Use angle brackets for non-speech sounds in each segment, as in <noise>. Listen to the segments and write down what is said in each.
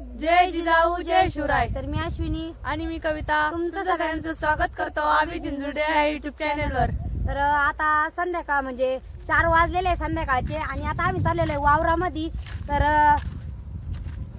जय जिजाऊ जय शिवराय. तर मी अश्विनी. आणि मी कविता. तुमचं सगळ्यांचं स्वागत करतो आम्ही जिंजुडे या युट्यूब चॅनेलवर तर आता संध्याकाळ म्हणजे चार वाजलेले आहे संध्याकाळचे आणि आता आम्ही चाललेलो आहे वावरामध्ये. तर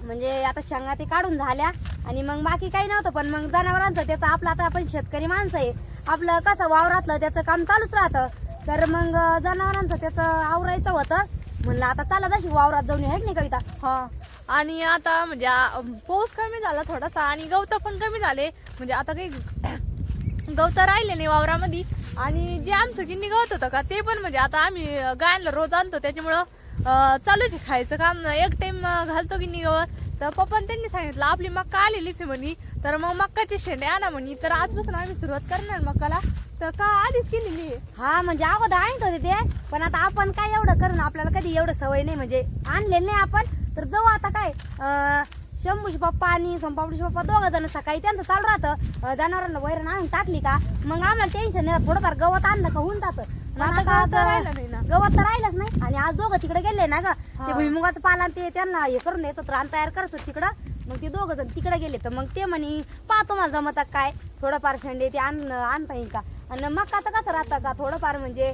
म्हणजे आता शेंगा ते काढून झाल्या आणि मग बाकी काही नव्हतं पण मग जनावरांचं त्याचं आपलं आता आपण शेतकरी माणसं आहे. आपलं कसं वावरातलं त्याचं काम चालूच राहतं. तर मग जनावरांचं त्याचं आवरायचं होतं. म्हणलं आता चला जशी वावरात जाऊन हेट नाही कविता हा. आणि आता म्हणजे आ, पाऊस कमी झाला थोडासा आणि गवत पण कमी झाले. म्हणजे आता काही <coughs> गवत राहिले नाही वावरामध्ये. आणि जे आमचं किन्नी गवत होतं का ते पण म्हणजे आता आम्ही गायला रोज आणतो. त्याच्यामुळं अं, चालूच आहे खायचं काम. एक टाइम घालतो किन्नी गवत. तर पप्पा त्यांनी सांगितलं आपली मक्का आलेलीच आहे म्हणे. तर मग मक्काचे शेंडे आणा म्हणे. तर आजपासून आम्ही सुरुवात करणार मक्काला. तर का आधीच केलेली आहे? हा म्हणजे अगोदर आणत होते ते पण आता आपण काय एवढं करून आपल्याला कधी एवढं सवय नाही म्हणजे आणलेलं नाही आपण. तर जाऊ आता काय अं, शंभूचे पप्पा आणि सोमपापडीचे पप्पा दोघं जण सकाळी त्यांचं चालू राहतं. अं, जनावरांना वैरण आणून टाकली का मग आम्हाला टेन्शन नाही राहत. थोडंफार गवत आणलं का होऊन जातं. पण आता आता गवत तर- राहिलं नाही ना. गवत तर राहिलंच नाही. आणि आज दोघं तिकडे गेले ना ग. ते भुईमुगाचं पाला आणि ते त्यांना हे करून द्यायचं रान तयार करायचं तिकडं. मग ते दोघं जण तिकडे गेले तर मग ते म्हणे पाहतो मला जमतात काय? थोडंफार शेंडे ते आण आणता येईल का? आणि मक्काचं कसं राहतं का? थोडंफार म्हणजे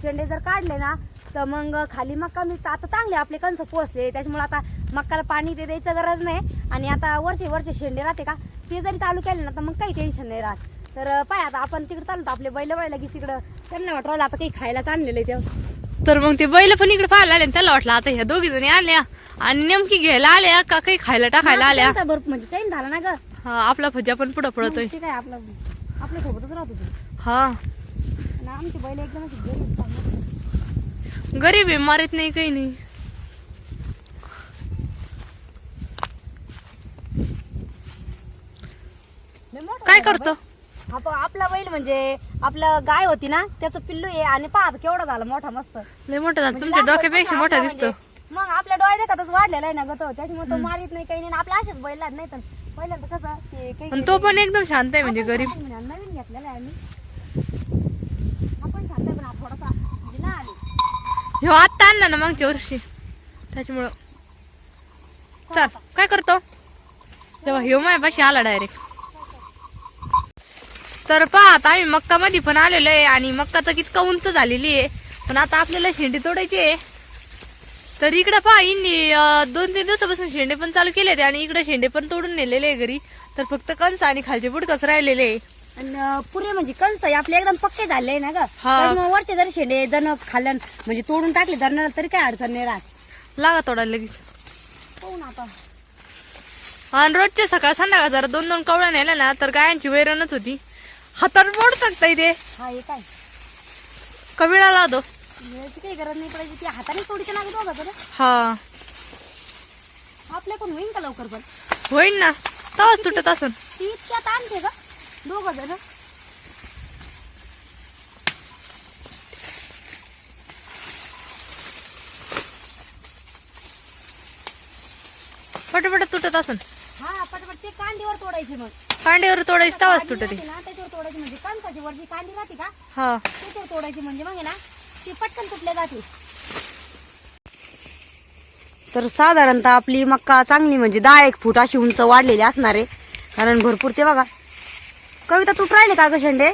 शेंडे जर काढले ना तर मग खाली मक्का मी आता चांगले आपले कंस पोचले त्याच्यामुळे आता मक्काला पाणी ते द्यायचं गरज नाही. आणि आता वरचे वरचे शेंडे राहते का? ते जरी चालू केले ना तर मग काही टेन्शन नाही राहत. तर पाय आता आपण तिकडे चालू आपले बैल बैल की तिकडं त्यांना वाटलं आता काही खायलाच आणलेलं आहे ते तर मग ते बैल पण इकडे पाहायला आले त्याला वाटलं आता ह्या दोघी जणी आल्या आणि नेमकी घ्यायला आल्या का? काही खायला टाकायला आल्या. म्हणजे टाइम झाला ना ग. हा, आपला भज्या पण पुढं पडतोय काय आपलं आपल्या सोबतच राहत होते हा. आमची बैल एकदम गरीब आहे मारत नाही काही नाही. काय करतो? आपला बैल म्हणजे आपलं गाय होती ना त्याचं पिल्लू आहे आणि पाहत केवढा झाला मोठा मस्त. लय मोठा झाला. म्हणजे तुमच्या डोक्यापेक्षा मोठा दिसतो. म्हणजे. मग आपल्या डोळ्या देखतच वाढलेला आहे ना ग तो. त्याच्यामुळे तो मारित नाही काही नाही. आपला असेच बैल नाही तर. पहिल्यांदा कसं ते पण एकदम शांत आहे म्हणजे गरीब. नवीन घेतलेला आहे आम्ही आपण शांत आहे पण हा थोडासा म्हणजे लहान आहे. ह्यो आत्ता आणला ना मागच्या वर्षी. त्याच्यामुळं. चल काय करतो? तेव्हा ह्यो माझ्यापाशी आला डायरेक्ट तर पहा आता आम्ही मक्का मध्ये पण आलेलो आहे आणि मक्का तर कितका उंच झालेली आहे. पण आता आपल्याला शेंडे तोडायची आहे. तर इकडे पहा इंनी दोन तीन दिवसापासून शेंडे पण चालू केले ते आणि इकडे शेंडे पण तोडून नेलेले आहे घरी. तर फक्त कंस आणि खालचे बुडकस राहिलेले आहे. आणि पुरे म्हणजे कंस आहे आपले एकदम पक्के झाले ना ग. हा. वरचे जरी शेंडे जण खाल्लं म्हणजे तोडून टाकले जनावर तरी काय अडचण नाही राहत. लागा तोडायला लगेच. पाहू ना आता. आणि रोजच्या सकाळ संध्याकाळ जरा दोन दोन कवड्या नेल्या ना तर गायांची वैरणच होती. हातावर मोड सकता इथे हा हे काय? कविळा लावतो याची काही गरज नाही पडायची ती हाताने तोडीचं ना दोघं बरं हा. आपल्या पण होईन का लवकर पण? होईन ना. तवाच तुटत असून. ती इतक्यात आणते का दोघं जण. पटपट तुटत असून. हा पटपट ते कांडीवर तोडायचे मग. कांड्यावर तोडायची तवाच कांडी तुटते. राहते ना त्याच्यावर तोडायची म्हणजे कणसाची वरची कांडी राहते का? हा. त्याच्यावर तोडायची म्हणजे मग आहे ना ती पटकन तुटले जाते. तर साधारणतः आपली मक्का चांगली म्हणजे दहा एक फूट अशी उंच वाढलेली असणार आहे. कारण भरपूर ते बघा कविता तुट राहिले का ग शेंडे?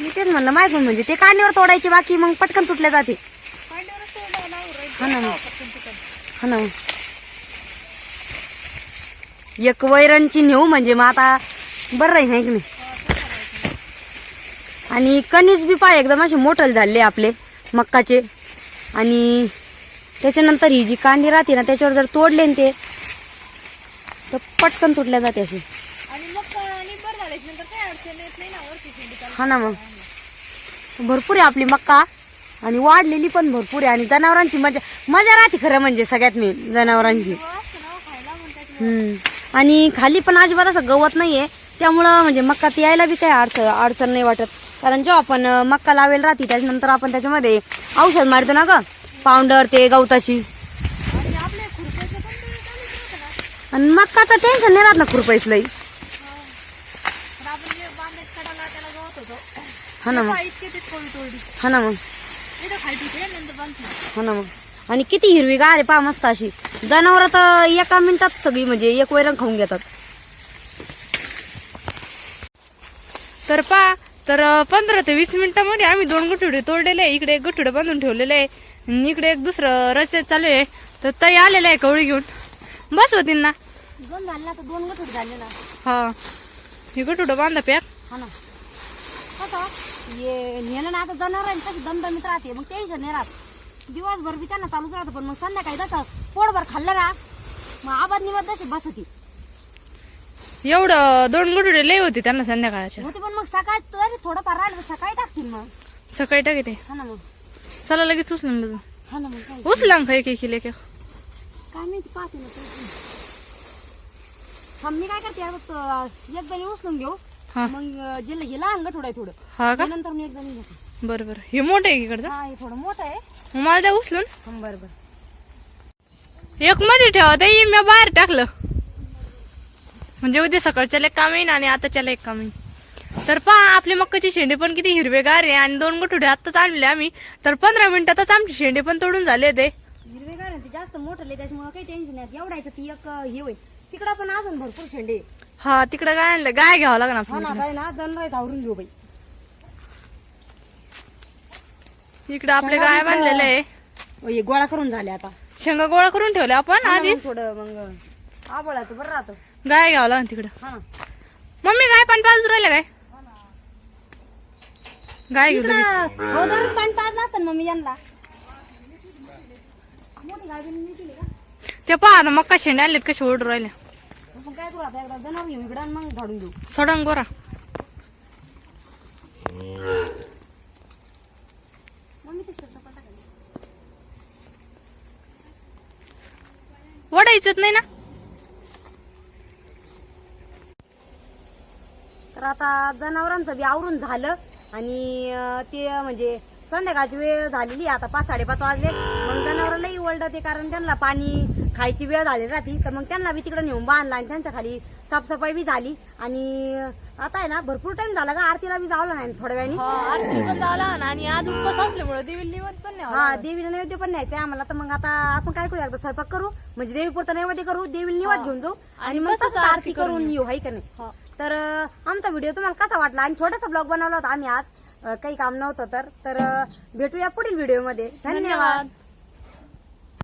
मी तेच म्हणलं माहिती म्हणजे ते कांडीवर तोडायचे बाकी मग पटकन तुटले जाते. हा ना मग. हा ना मग. एक वैरणची नेऊ म्हणजे मग आता बरं राहील नाही की नाही? आणि कणीस बी पाय एकदम असे मोठल झाले आपले मक्काचे. आणि त्याच्यानंतर ही जी कांडी राहते ना त्याच्यावर जर तोडले ना ते तर पटकन तुटल्या जाते अशी आणि मग निबर झाल्याच्यानंतर काय अडचण येत नाही ना वरती हा ना मग. भरपूर आहे आपली मक्का आणि वाढलेली पण भरपूर आहे. आणि जनावरांची मजा मजा राहते खरं म्हणजे सगळ्यात मेन जनावरांची. हम्म. आणि खाली पण अजिबात असं गवत नाहीये. त्यामुळं म्हणजे मक्का ते यायला बी काही अडचण अडचण नाही वाटत. कारण जेव्हा आपण मक्का लावेल राहते त्याच्यानंतर आपण त्याच्यामध्ये औषध मारतो ना ग. पावडर ते गवताची. आणि मक्काचं टेन्शन नाही राहत ना खुरपाईच लई. आपण जे बांधण्यात कडाला त्याला गवत होतो. हा ना मग. इतके ते थोडी तोडी हा ना मग. नंतर बांधतो. हो ना मग. आणि किती हिरवी गार आहे पहा मस्त अशी. जनावर तर एका मिनिटात सगळी म्हणजे एक वैरण खाऊन घेतात. तर पा तर पंधरा ते वीस मिनिटामध्ये आम्ही दोन गुठुडे तोडलेले आहे. इकडे एक गुठुडे बांधून ठेवलेले आहे. आणि इकडे एक दुसरं रस्त्यात चालू आहे. तर ताई आलेलं आहे कवळी घेऊन. बस होतील ना दोन झाले ना तर दोन गठूड झाले ना. हा. हे गुठुडं बांधा पॅक हा ना. कसं ये नेलं ना आता जनावर तशी दमदमीत राहते. मग टेन्शन नाही राहत. दिवसभर बी त्यांना चालूच राहतं पण मग संध्याकाळी तसं पोटभर खाल्लं ना मग आबाद निवाद तशी बसती. एवढं दोन गुठुडे लय होते त्यांना संध्याकाळच्या. होती पण मग सकाळी तरी थोडंफार राहिलं तर सकाळी टाकतील मग. सकाळी टाकते हा ना मग. चला लगेच उचलून तू हा ना मग काय? उचला एक किलो. काय माहिती पाहते ना मी काय करते त- एक जणी उचलून घेऊ. हा. मग जे हे लहान गठोड आहे थोडं. हा का? नंतर मी एक जणी घेते. बरं बरं. हे मोठं आहे इकडचं? हा हे थोडं मोठं आहे. मग मला द्या उचलून. हं, बरं बरं. एक मध्ये ठेवा ताई. मी बाहेर टाकलं. म्हणजे उद्या सकाळच्याला एक काम येईन आणि आताच्याला एक काम येईन. तर पहा आपली मक्काची शेंडे पण किती हिरवेगार आहे आणि दोन गठुडे आत्ताच आणले आम्ही. तर पंधरा मिनिटातच आमचे शेंडे पण तोडून झाले ते हिरवेगार आहे ते जास्त मोठं लय त्याच्यामुळे काही टेन्शन नाही. एवढायचं ती एक अं, हे होईल. तिकडं पण अजून भरपूर शेंडे आहे. हा तिकडे काय आणलं? गाय घ्यावं लागणार हा ना आपल्याला काय ना जनावर आवरून घेऊ बाई. इकडे आपले गाय बांधलेले आहे. ओ, हे गोळा करून झाले आता. शेंगा गोळा करून ठेवले आपण हा आधी मग थोडं मग आबळाचं बरं राहतं. गाय घ्यावं लागणार तिकडं. हा. ना मम्मी गाय पण पाच राहिलं काय? गाय घेऊ लगेच. पाणी पाजलं असतं ना मम्मी यांना. मोठी गाडी मी केली का? ते पहा ना मक्का शेंडे आणलेत कसे ओढ राहिले. आपण काय करू आता एकदा जनावर घेऊ इकडं आणि मग झाडून घेऊ सोडंग गोरा. मम्मी ते. ओढायचंच नाही ना. तर आता जनावरांचं बी आवरून झालं आणि अं, ते म्हणजे संध्याकाळची वेळ झालेली आहे आता पाच साडेपाच वाजले. मग जनावरांनाही ओरडत कारण त्यांना पाणी खायची वेळ झाली राहती तर मग त्यांना बी तिकडे नेऊन बांधला आणि त्यांच्या खाली साफसफाई बी झाली. आणि आता आहे ना भरपूर टाइम झाला का आरतीला बी जावलं नाही थोड्या वेळाने. आरती पण जावं लागणार आणि आज उपवास असल्यामुळे देवीला निवत पण नाही हा देवीला नैवेद्य पण न्यायचंय आम्हाला. तर मग आता आपण काय करू एकदा स्वयंपाक करू म्हणजे देवीपुरता नैवेद्य करू देवीला निवाद घेऊन जाऊ. आणि मग तसंच आरती करून येऊ हाय का नाही. तर आमचा व्हिडिओ तुम्हाला कसा वाटला? आणि छोटासा ब्लॉग बनवला होता आम्ही आज. काही काम नव्हतं तर. तर भेटूया पुढील व्हिडिओमध्ये. धन्यवाद.